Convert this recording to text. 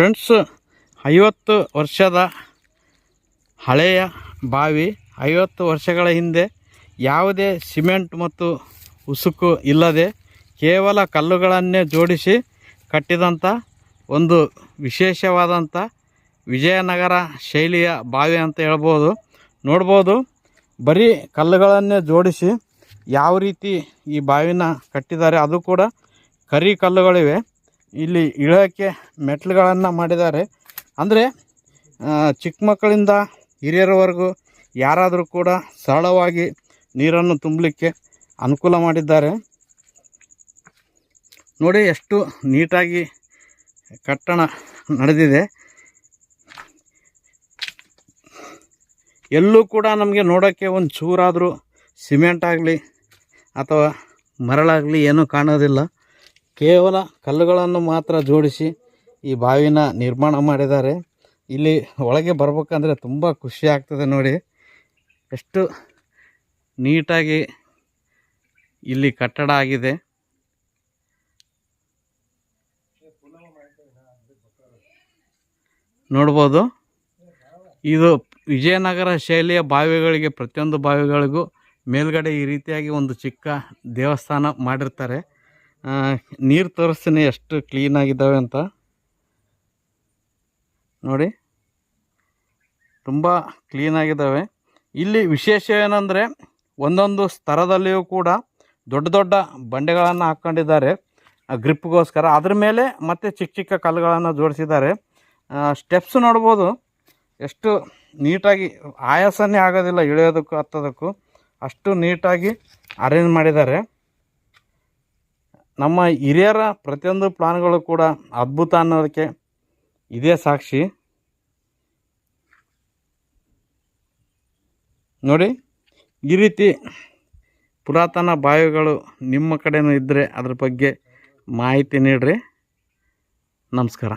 Friends, ಐವತ್ತು ವರ್ಷದ ಹಳೆಯ ಬಾವಿ, ಐವತ್ತು ವರ್ಷಗಳ ಹಿಂದೆ ಯಾವುದೇ ಸಿಮೆಂಟ್ ಮತ್ತು ಉಸುಕು ಇಲ್ಲದೆ ಕೇವಲ ಕಲ್ಲುಗಳನ್ನೇ ಜೋಡಿಸಿ ಕಟ್ಟಿದಂಥ ಒಂದು ವಿಶೇಷವಾದಂಥ ವಿಜಯನಗರ ಶೈಲಿಯ ಬಾವಿ ಅಂತ ಹೇಳ್ಬೋದು. ನೋಡ್ಬೋದು, ಬರೀ ಕಲ್ಲುಗಳನ್ನೇ ಜೋಡಿಸಿ ಯಾವ ರೀತಿ ಈ ಬಾವಿನ ಕಟ್ಟಿದ್ದಾರೆ, ಅದು ಕೂಡ ಕರಿ ಕಲ್ಲುಗಳಿವೆ. ಇಲ್ಲಿ ಇಳೋಕ್ಕೆ ಮೆಟ್ಲುಗಳನ್ನು ಮಾಡಿದ್ದಾರೆ. ಅಂದರೆ ಚಿಕ್ಕ ಮಕ್ಕಳಿಂದ ಹಿರಿಯರವರೆಗೂ ಯಾರಾದರೂ ಕೂಡ ಸರಳವಾಗಿ ನೀರನ್ನು ತುಂಬಲಿಕ್ಕೆ ಅನುಕೂಲ ಮಾಡಿದ್ದಾರೆ. ನೋಡಿ, ಎಷ್ಟು ನೀಟಾಗಿ ಕಟ್ಟಣ ನಡೆದಿದೆ. ಎಲ್ಲೂ ಕೂಡ ನಮಗೆ ನೋಡೋಕ್ಕೆ ಒಂದು ಚೂರಾದರೂ ಸಿಮೆಂಟ್ ಆಗಲಿ ಅಥವಾ ಮರಳಾಗಲಿ ಏನೂ ಕಾಣೋದಿಲ್ಲ. ಕೇವಲ ಕಲ್ಲುಗಳನ್ನು ಮಾತ್ರ ಜೋಡಿಸಿ ಈ ಬಾವಿನ ನಿರ್ಮಾಣ ಮಾಡಿದ್ದಾರೆ. ಇಲ್ಲಿ ಒಳಗೆ ಬರಬೇಕಂದ್ರೆ ತುಂಬ ಖುಷಿ ಆಗ್ತದೆ ನೋಡಿ. ಎಷ್ಟು ನೀಟಾಗಿ ಇಲ್ಲಿ ಕಟ್ಟಡ ಆಗಿದೆ. ನೋಡ್ಬೋದು. ಇದು ವಿಜಯನಗರ ಶೈಲಿಯ ಬಾವಿಗಳಿಗೆ, ಪ್ರತಿಯೊಂದು ಬಾವಿಗಳಿಗೂ ಮೇಲ್ಗಡೆ ಈ ರೀತಿಯಾಗಿ ಒಂದು ಚಿಕ್ಕ ದೇವಸ್ಥಾನ ಮಾಡಿರ್ತಾರೆ. ನೀರು ತೋರಿಸ್ತೀನಿ, ಎಷ್ಟು ಕ್ಲೀನಾಗಿದ್ದಾವೆ ಅಂತ. ನೋಡಿ. ತುಂಬ ಕ್ಲೀನಾಗಿದ್ದಾವೆ ಇಲ್ಲಿ ವಿಶೇಷ ಏನಂದರೆ, ಒಂದೊಂದು ಸ್ತರದಲ್ಲಿಯೂ ಕೂಡ ದೊಡ್ಡ ದೊಡ್ಡ ಬಂಡೆಗಳನ್ನು ಹಾಕ್ಕೊಂಡಿದ್ದಾರೆ ಗ್ರಿಪ್ಗೋಸ್ಕರ. ಅದ್ರ ಮೇಲೆ ಮತ್ತೆ ಚಿಕ್ಕ ಚಿಕ್ಕ ಕಲ್ಲುಗಳನ್ನು ಜೋಡಿಸಿದ್ದಾರೆ. ಸ್ಟೆಪ್ಸ್ ನೋಡ್ಬೋದು. ಎಷ್ಟು ನೀಟಾಗಿ ಆಯಾಸನೇ ಆಗೋದಿಲ್ಲ ಇಳಿಯೋದಕ್ಕೂ ಹತ್ತೋದಕ್ಕೂ. ಅಷ್ಟು ನೀಟಾಗಿ ಅರೇಂಜ್ ಮಾಡಿದ್ದಾರೆ. ನಮ್ಮ ಹಿರಿಯರ ಪ್ರತಿಯೊಂದು ಪ್ಲಾನ್ಗಳು ಕೂಡ ಅದ್ಭುತ ಅನ್ನೋದಕ್ಕೆ ಇದೇ ಸಾಕ್ಷಿ. ನೋಡಿ, ಈ ರೀತಿ ಪುರಾತನ ಬಾವಿಗಳು ನಿಮ್ಮ ಕಡೆಯೂ ಇದ್ದರೆ ಅದ್ರ ಬಗ್ಗೆ ಮಾಹಿತಿ ನೀಡ್ರಿ. ನಮಸ್ಕಾರ.